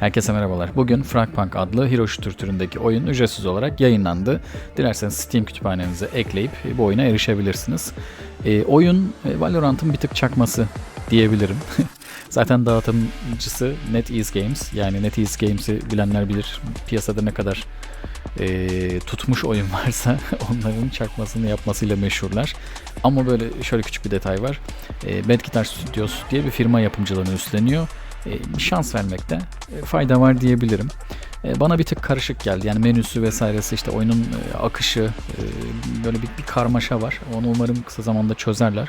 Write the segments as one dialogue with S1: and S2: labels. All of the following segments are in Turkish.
S1: Herkese merhabalar. Bugün Fragpunk adlı Hero Shooter türündeki oyun ücretsiz olarak yayınlandı. Dilerseniz Steam kütüphanenize ekleyip bu oyuna erişebilirsiniz. E, oyun e, Valorant'ın bir tık çakması diyebilirim. Zaten dağıtımcısı NetEase Games. Yani NetEase Games'i bilenler bilir. Piyasada ne kadar e, tutmuş oyun varsa onların çakmasını yapmasıyla meşhurlar. Ama böyle şöyle küçük bir detay var. E, Bad Guitar Studios diye bir firma yapımcılığını üstleniyor. E, bir şans vermekte e, fayda var diyebilirim. E, bana bir tık karışık geldi. Yani menüsü vesairesi işte oyunun akışı böyle bir, bir karmaşa var. Onu umarım kısa zamanda çözerler.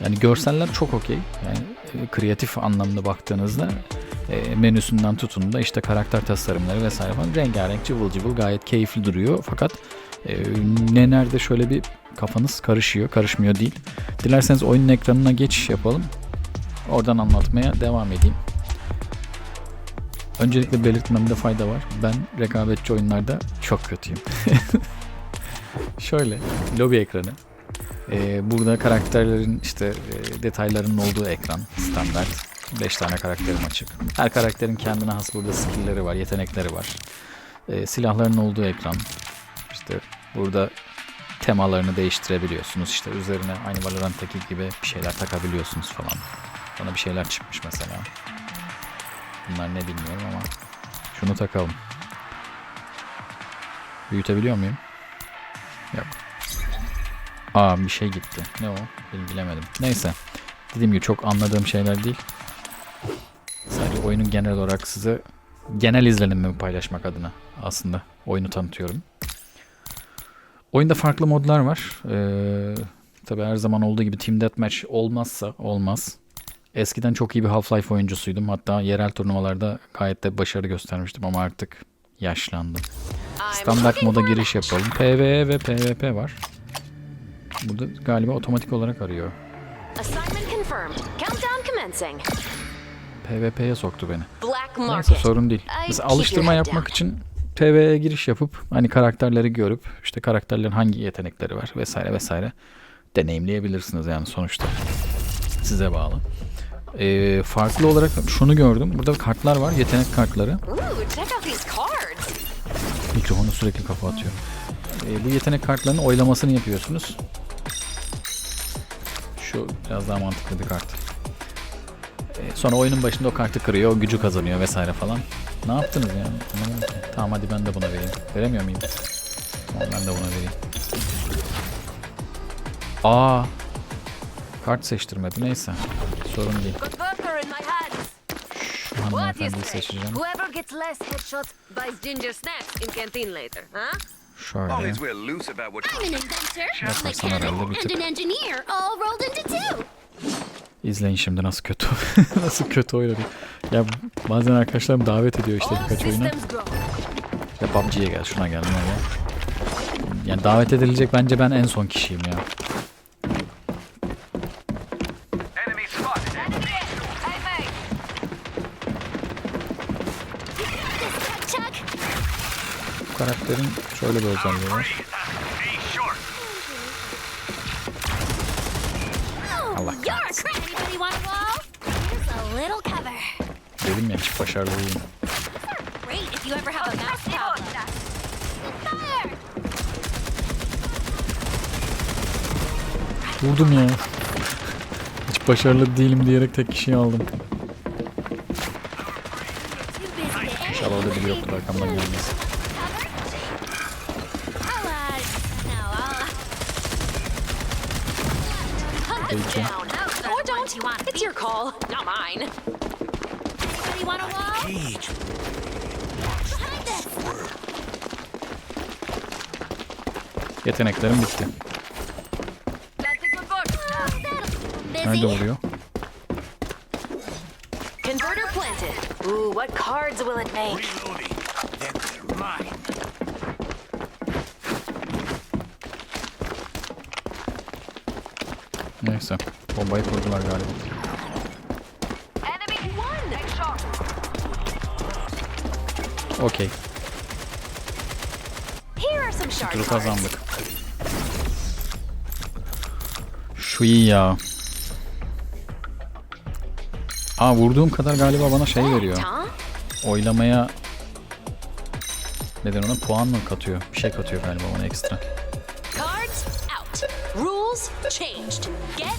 S1: Yani görseller çok okey. Yani kreatif anlamda baktığınızda menüsünden tutun da işte karakter tasarımları vesaire falan rengarenk cıvıl cıvıl gayet keyifli duruyor. Fakat e, ne nerede şöyle bir kafanız karışıyor. Karışmıyor değil. Dilerseniz oyunun ekranına geçiş yapalım. Oradan anlatmaya devam edeyim. Öncelikle belirtmemde fayda var. Ben rekabetçi oyunlarda çok kötüyüm. Şöyle lobi ekranı. Ee, burada karakterlerin işte e, detaylarının olduğu ekran standart. 5 tane karakterim açık. Her karakterin kendine has burada skill'leri var, yetenekleri var. Ee, silahların olduğu ekran. İşte burada temalarını değiştirebiliyorsunuz. İşte üzerine aynı Valorant'taki gibi bir şeyler takabiliyorsunuz falan. Bana bir şeyler çıkmış mesela. Bunlar ne bilmiyorum ama şunu takalım. Büyütebiliyor muyum? Yok. Aa bir şey gitti. Ne o? Bil- Bilemedim. Neyse. Dediğim gibi çok anladığım şeyler değil. Sadece oyunun genel olarak size genel izlenimimi paylaşmak adına aslında oyunu tanıtıyorum. Oyunda farklı modlar var. Ee, tabii her zaman olduğu gibi Team Deathmatch olmazsa olmaz. Eskiden çok iyi bir Half-Life oyuncusuydum. Hatta yerel turnuvalarda gayet de başarı göstermiştim ama artık yaşlandım. Standart moda giriş yapalım. PvE ve PvP var. Burada galiba otomatik olarak arıyor. PvP'ye soktu beni. Neyse sorun değil. Mesela alıştırma yapmak için PvE'ye giriş yapıp hani karakterleri görüp işte karakterlerin hangi yetenekleri var vesaire vesaire deneyimleyebilirsiniz yani sonuçta. Size bağlı. Ee, farklı olarak şunu gördüm. Burada kartlar var. Yetenek kartları. Mikrofonu sürekli kafa atıyor. Ee, bu yetenek kartlarının oylamasını yapıyorsunuz. Şu biraz daha mantıklı bir kart. Ee, sonra oyunun başında o kartı kırıyor, o gücü kazanıyor vesaire falan. Ne yaptınız yani? Tamam hadi ben de buna vereyim. Veremiyor muyum? Tamam ben de buna vereyim. Aa. Kart seçtirmedi neyse. Sorun değil.
S2: Got burger in my hands.
S1: Şu hanımefendiyi seçeceğim.
S2: Whoever gets less headshots buys ginger snacks in canteen later, huh?
S1: Şöyle. Yaparsan herhalde bir tık.
S3: an engineer all rolled into two.
S1: İzleyin şimdi nasıl kötü nasıl kötü oynadı. Ya bazen arkadaşlarım davet ediyor işte birkaç oyuna. Ya PUBG'ye gel şuna gel buna gel. Yani davet edilecek bence ben en son kişiyim ya. Bu karakterin şöyle bir özelliği var. Allah
S3: cover.
S1: Dedim ya çift başarılı.
S3: Fire!
S1: Vurdum ya. Hiç başarılı değilim diyerek tek kişiyi aldım. İnşallah orada biri yoktur arkamdan gelmez.
S3: Down.
S2: Or don't. It's your call, not mine.
S3: Anybody want a wall? Behind this.
S1: Yeteneklerim bitti.
S2: That's a good book.
S3: That'll...
S1: Nerede oluyor?
S2: Converter planted. Ooh, what cards will it make?
S4: Reloading. They're mine.
S1: Neyse. Bombayı kurdular galiba. Okey. Turu kazandık. Şu iyi ya. Aa vurduğum kadar galiba bana şey veriyor. Oylamaya neden ona puan mı katıyor? Bir şey katıyor galiba ona ekstra.
S3: Changed. Get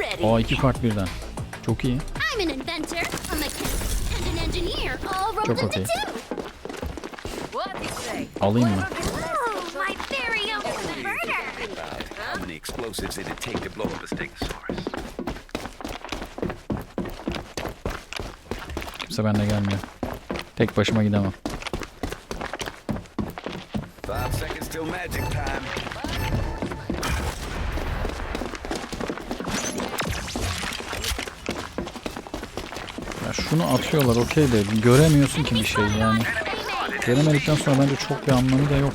S3: ready.
S1: Aa iki kart birden. Çok iyi.
S5: I'm an inventor, a mechanic, and an engineer all rolled
S1: Çok
S5: into two.
S1: Alayım mı?
S5: Oh?
S1: Kimse benimle gelmiyor. Tek başıma gidemem. Şunu atıyorlar okey de göremiyorsun ki bir şey yani. Göremedikten sonra bence çok bir anlamı da yok.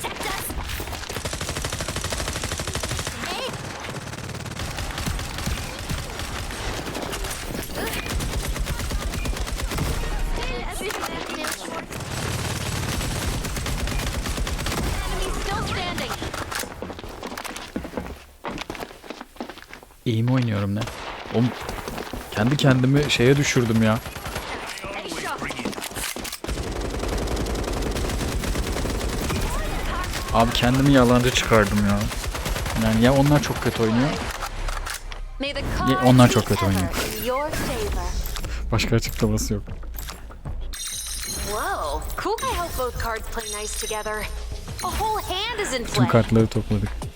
S5: Protect us. Hey,
S3: Enemy still standing.
S1: İyi mi oynuyorum ne? Oğlum kendi kendimi şeye düşürdüm ya. Abi kendimi yalancı çıkardım ya. Yani ya onlar çok kötü oynuyor. Ya onlar çok kötü oynuyor. Başka açıklaması yok.
S3: Whoa, cool. I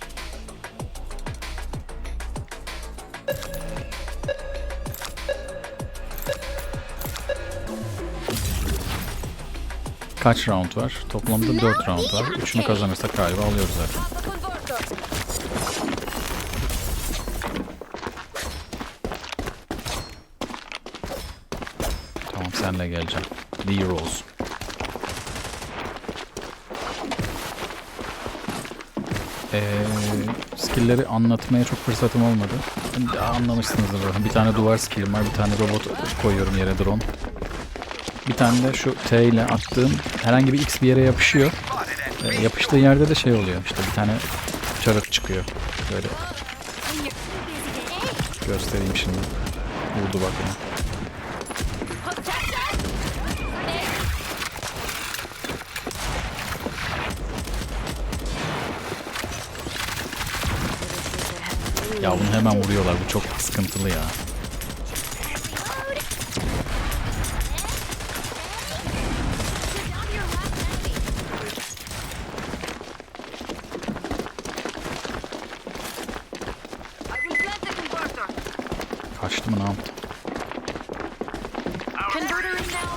S1: Kaç round var? Toplamda 4 round var. Üçünü kazanırsak galiba alıyoruz zaten. Tamam senle geleceğim. The Rose. Ee, skill'leri anlatmaya çok fırsatım olmadı. Ya, Anlamışsınızdır. Bir tane duvar skill'im var, bir tane robot koyuyorum yere drone. Bir tane de şu T ile attığım herhangi bir X bir yere yapışıyor. Ee, yapıştığı yerde de şey oluyor. İşte bir tane çarık çıkıyor. Böyle göstereyim şimdi. Vurdu bak ya.
S5: protect us. Hey,
S1: Ya bunu hemen vuruyorlar. Bu çok sıkıntılı ya.
S2: I will plant the converter.
S1: Kaçtı mı ne yaptı?
S3: Converter is now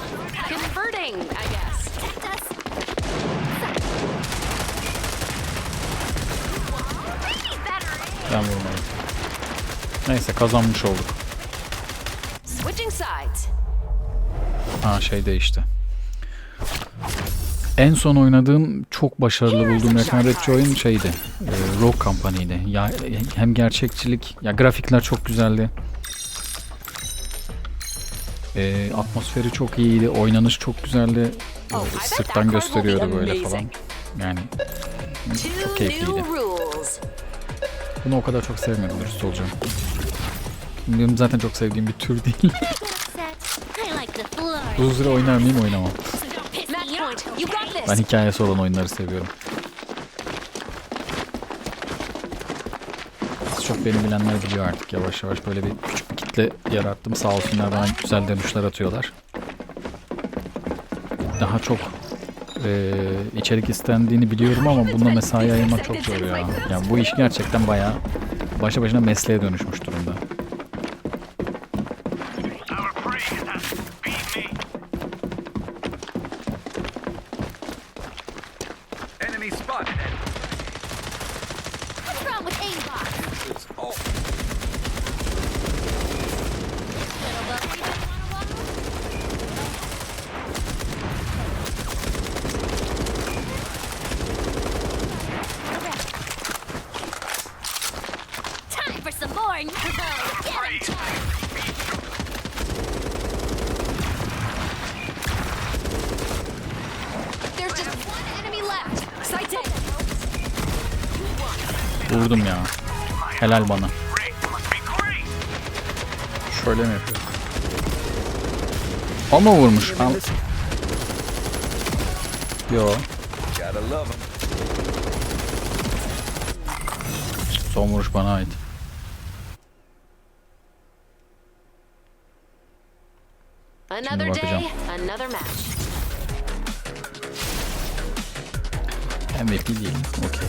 S3: converting, I guess.
S5: Protect us.
S1: Ben vurmadım. Neyse kazanmış olduk. Ha şey değişti. En son oynadığım çok başarılı bulduğum rekabetçi oyun şeydi. E, Rogue Company'ydi. Ya hem gerçekçilik, ya grafikler çok güzeldi. E, atmosferi çok iyiydi, oynanış çok güzeldi. E, sırttan gösteriyordu böyle falan. Yani çok keyifliydi. Bunu o kadar çok sevmedim dürüst olacağım. Benim zaten çok sevdiğim bir tür değil. Uzun süre oynar mıyım oynamam. Ben hikayesi olan oyunları seviyorum. Az çok beni bilenler biliyor artık yavaş yavaş böyle bir küçük bir kitle yarattım. Sağ olsunlar bana güzel dönüşler atıyorlar. Daha çok eee, içerik istendiğini biliyorum ama bunda mesai ayırmak çok zor ya. Yani bu iş gerçekten bayağı başa başına mesleğe dönüşmüş
S5: nervo. Get.
S3: There's just one enemy left. Sighted.
S1: Vurdum ya. Helal bana. Şöyle mi yapıyor? Ama vurmuş. Al. Yo. Son vuruş bana ait.
S2: Another
S1: bakacağım.
S2: day, another match.
S1: MVP değilim. Okey.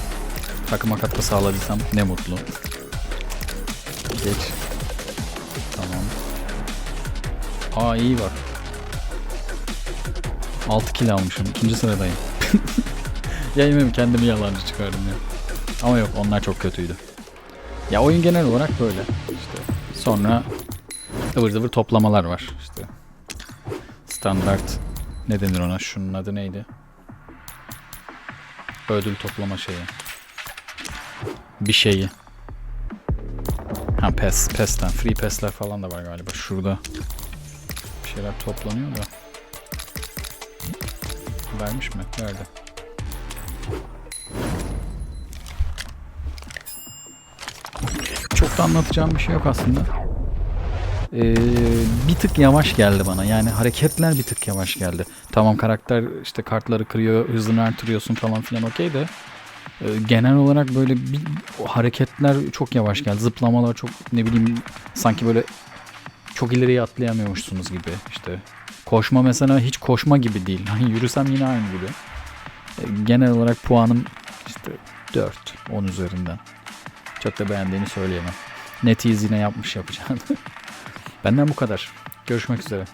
S1: Takıma katkı sağladıysam ne mutlu. Geç. Tamam. Aa iyi bak. 6 kill almışım. İkinci sıradayım. ya yemin kendimi yalancı çıkardım ya. Ama yok onlar çok kötüydü. Ya oyun genel olarak böyle. İşte sonra ıvır zıvır toplamalar var. İşte standart ne denir ona? Şunun adı neydi? Ödül toplama şeyi. Bir şeyi. Ha PES, PES'ten. Free PES'ler falan da var galiba. Şurada bir şeyler toplanıyor da. Vermiş mi? Verdi. Çok da anlatacağım bir şey yok aslında. Ee, bir tık yavaş geldi bana. Yani hareketler bir tık yavaş geldi. Tamam karakter işte kartları kırıyor, hızını artırıyorsun falan filan okey de e, genel olarak böyle bir hareketler çok yavaş geldi. Zıplamalar çok ne bileyim sanki böyle çok ileriye atlayamıyormuşsunuz gibi işte. Koşma mesela hiç koşma gibi değil. Yürüsem yine aynı gibi. E, genel olarak puanım işte 4 10 üzerinden. Çok da beğendiğini söyleyemem. NetEase yine yapmış yapacağını. Benden bu kadar. Görüşmek üzere.